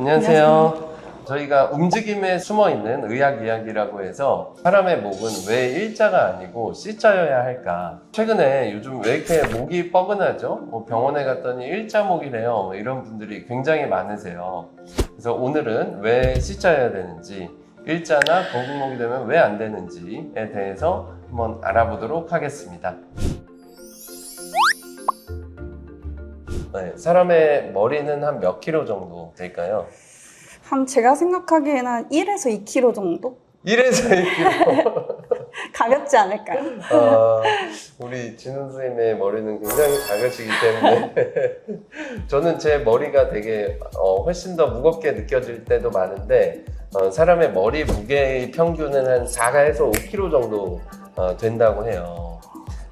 안녕하세요. 저희가 움직임에 숨어 있는 의학 이야기라고 해서 사람의 목은 왜 일자가 아니고 C자여야 할까? 최근에 요즘 왜 이렇게 목이 뻐근하죠? 뭐 병원에 갔더니 일자목이래요. 뭐 이런 분들이 굉장히 많으세요. 그래서 오늘은 왜 C자여야 되는지, 일자나 거북목이 되면 왜 안 되는지에 대해서 한번 알아보도록 하겠습니다. 네, 사람의 머리는 한 몇 킬로 정도 될까요? 한 제가 생각하기에는 한 1에서 2kg 정도? 1에서 2kg. 가볍지 않을까요? 아, 우리 진훈 선생님의 머리는 굉장히 작으시기 때문에 저는 제 머리가 되게 어, 훨씬 더 무겁게 느껴질 때도 많은데 어, 사람의 머리 무게의 평균은 한 4에서 5kg 정도 어, 된다고 해요.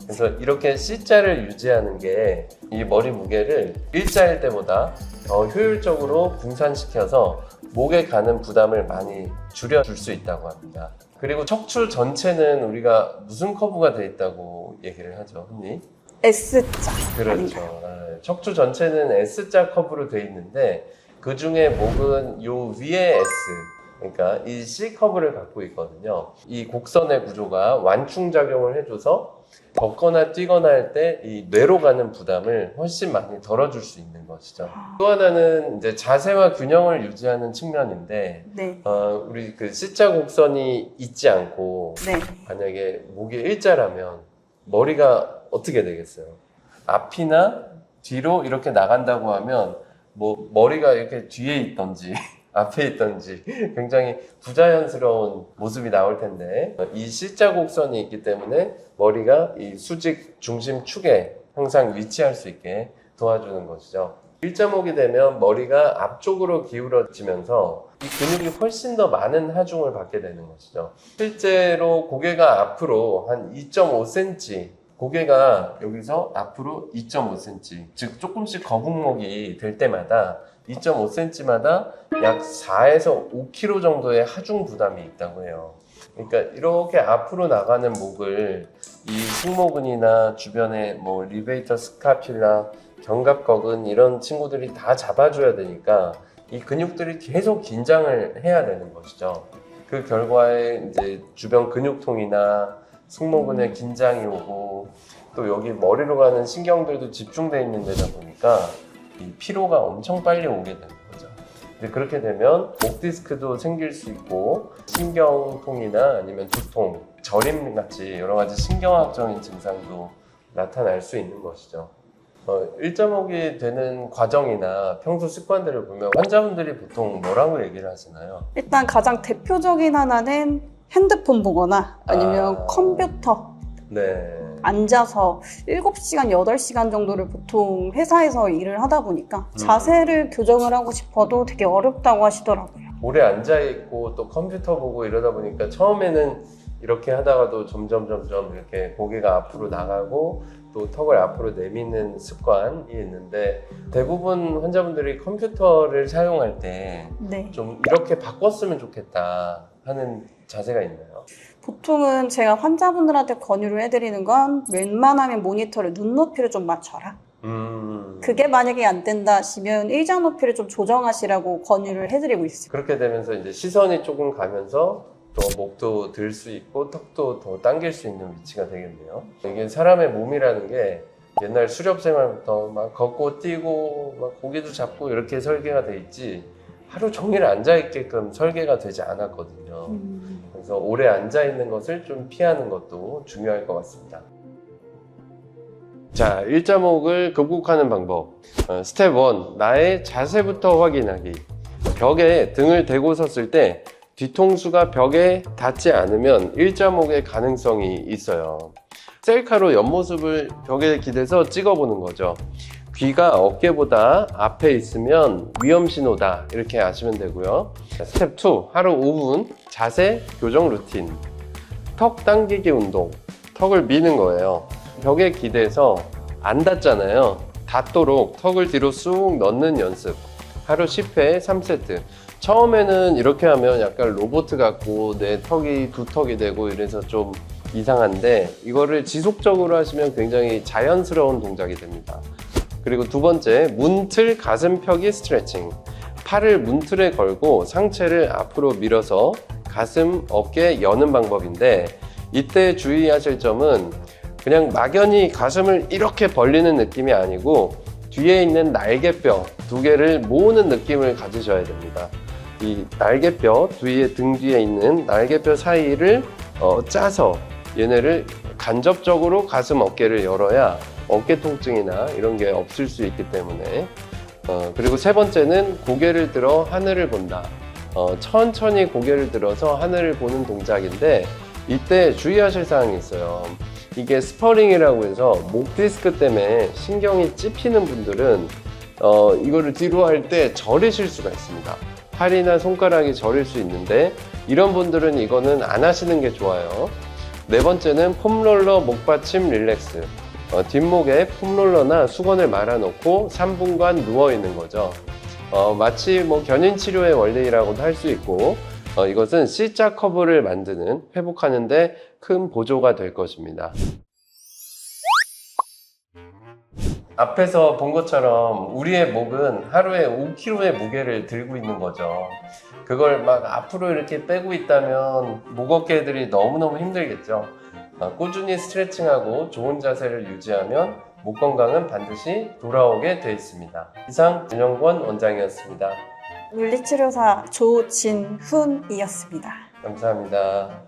그래서 이렇게 C자를 유지하는 게 이 머리 무게를 일자일 때보다 더 효율적으로 분산시켜서 목에 가는 부담을 많이 줄여줄 수 있다고 합니다. 그리고 척추 전체는 우리가 무슨 커브가 돼 있다고 얘기를 하죠, 흔히? S자. 그렇죠. 아, 척추 전체는 S자 커브로 돼 있는데 그 중에 목은 요 위에 S, 그러니까 이 C 커브를 갖고 있거든요. 이 곡선의 구조가 완충 작용을 해줘서 걷거나 뛰거나 할 때 이 뇌로 가는 부담을 훨씬 많이 덜어줄 수 있는 것이죠. 또 하나는 이제 자세와 균형을 유지하는 측면인데 네. 어, 우리 그 C자 곡선이 있지 않고 네. 만약에 목이 일자라면 머리가 어떻게 되겠어요? 앞이나 뒤로 이렇게 나간다고 하면 뭐 머리가 이렇게 뒤에 있던지 앞에 있던지 굉장히 부자연스러운 모습이 나올 텐데 이 C자 곡선이 있기 때문에 머리가 이 수직 중심 축에 항상 위치할 수 있게 도와주는 것이죠. 일자목이 되면 머리가 앞쪽으로 기울어지면서 이 근육이 훨씬 더 많은 하중을 받게 되는 것이죠. 실제로 고개가 앞으로 한 2.5cm, 고개가 여기서 앞으로 2.5cm, 즉 조금씩 거북목이 될 때마다 2.5cm마다 약 4에서 5kg 정도의 하중 부담이 있다고 해요. 그러니까 이렇게 앞으로 나가는 목을 이 승모근이나 주변에 뭐 리베이터 스카퓰라, 견갑거근 이런 친구들이 다 잡아줘야 되니까 이 근육들이 계속 긴장을 해야 되는 것이죠. 그 결과에 이제 주변 근육통이나 승모근에 긴장이 오고 또 여기 머리로 가는 신경들도 집중돼 있는 데다 보니까 이 피로가 엄청 빨리 오게 되는 거죠. 근데 그렇게 되면 목 디스크도 생길 수 있고 신경통이나 아니면 두통, 저림 같이 여러 가지 신경학적인 증상도 나타날 수 있는 것이죠. 어, 일자목이 되는 과정이나 평소 습관들을 보면 환자분들이 보통 뭐라고 얘기를 하시나요? 일단 가장 대표적인 하나는 핸드폰 보거나 아니면 아. 컴퓨터 네. 앉아서 7시간, 8시간 정도를 보통 회사에서 일을 하다 보니까 자세를 교정을 하고 싶어도 되게 어렵다고 하시더라고요. 오래 앉아 있고 또 컴퓨터 보고 이러다 보니까 처음에는 이렇게 하다가도 점점 점점 이렇게 고개가 앞으로 나가고 또 턱을 앞으로 내미는 습관이 있는데 대부분 환자분들이 컴퓨터를 사용할 때좀 네. 이렇게 바꿨으면 좋겠다 하는 자세가 있나요? 보통은 제가 환자분들한테 권유를 해드리는 건 웬만하면 모니터를 눈높이를 좀 맞춰라. 음. 그게 만약에 안 된다 하시면 일자 높이를 좀 조정하시라고 권유를 해드리고 있어요. 그렇게 되면서 이제 시선이 조금 가면서 또 목도 들 수 있고 턱도 더 당길 수 있는 위치가 되겠네요. 이게 사람의 몸이라는 게 옛날 수렵 생활부터 막 걷고 뛰고 막 고기도 잡고 이렇게 설계가 돼 있지 하루 종일 앉아 있게끔 설계가 되지 않았거든요. 음. 그래서 오래 앉아 있는 것을 좀 피하는 것도 중요할 것 같습니다. 자, 일자목을 극복하는 방법. 어, 스텝 1. 나의 자세부터 확인하기. 벽에 등을 대고 섰을 때 뒤통수가 벽에 닿지 않으면 일자목의 가능성이 있어요. 셀카로 옆모습을 벽에 기대서 찍어보는 거죠. 귀가 어깨보다 앞에 있으면 위험 신호다. 이렇게 아시면 되고요. 자, 스텝 2. 하루 5분 자세 교정 루틴. 턱 당기기 운동. 턱을 미는 거예요. 벽에 기대서 안 닿잖아요. 닿도록 턱을 뒤로 쑥 넣는 연습. 하루 10회 3세트. 처음에는 이렇게 하면 약간 로봇 같고 내 턱이 두 턱이 되고 이래서 좀 이상한데 이거를 지속적으로 하시면 굉장히 자연스러운 동작이 됩니다. 그리고 두 번째, 문틀 가슴 펴기 스트레칭. 팔을 문틀에 걸고 상체를 앞으로 밀어서 가슴, 어깨 여는 방법인데 이때 주의하실 점은 그냥 막연히 가슴을 이렇게 벌리는 느낌이 아니고 뒤에 있는 날개뼈 두 개를 모으는 느낌을 가지셔야 됩니다. 이 날개뼈 뒤에 등 뒤에 있는 날개뼈 사이를 어, 짜서 얘네를 간접적으로 가슴 어깨를 열어야 어깨 통증이나 이런 게 없을 수 있기 때문에 어, 그리고 세 번째는 고개를 들어 하늘을 본다. 어, 천천히 고개를 들어서 하늘을 보는 동작인데 이때 주의하실 사항이 있어요. 이게 스퍼링이라고 해서 목 디스크 때문에 신경이 찝히는 분들은 어, 이거를 뒤로 할 때 저리실 수가 있습니다. 팔이나 손가락이 저릴 수 있는데 이런 분들은 이거는 안 하시는 게 좋아요. 네 번째는 폼롤러 목받침 릴렉스. 어, 뒷목에 폼롤러나 수건을 말아놓고 3분간 누워 있는 거죠. 어, 마치 뭐 견인 치료의 원리라고도 할 수 있고 어, 이것은 C자 커브를 만드는 회복하는데 큰 보조가 될 것입니다. 앞에서 본 것처럼 우리의 목은 하루에 5kg의 무게를 들고 있는 거죠. 그걸 막 앞으로 이렇게 빼고 있다면 목 어깨들이 너무너무 힘들겠죠. 어, 꾸준히 스트레칭하고 좋은 자세를 유지하면 목 건강은 반드시 돌아오게 되어 있습니다. 이상 윤영권 원장이었습니다. 물리치료사 조진훈이었습니다. 감사합니다.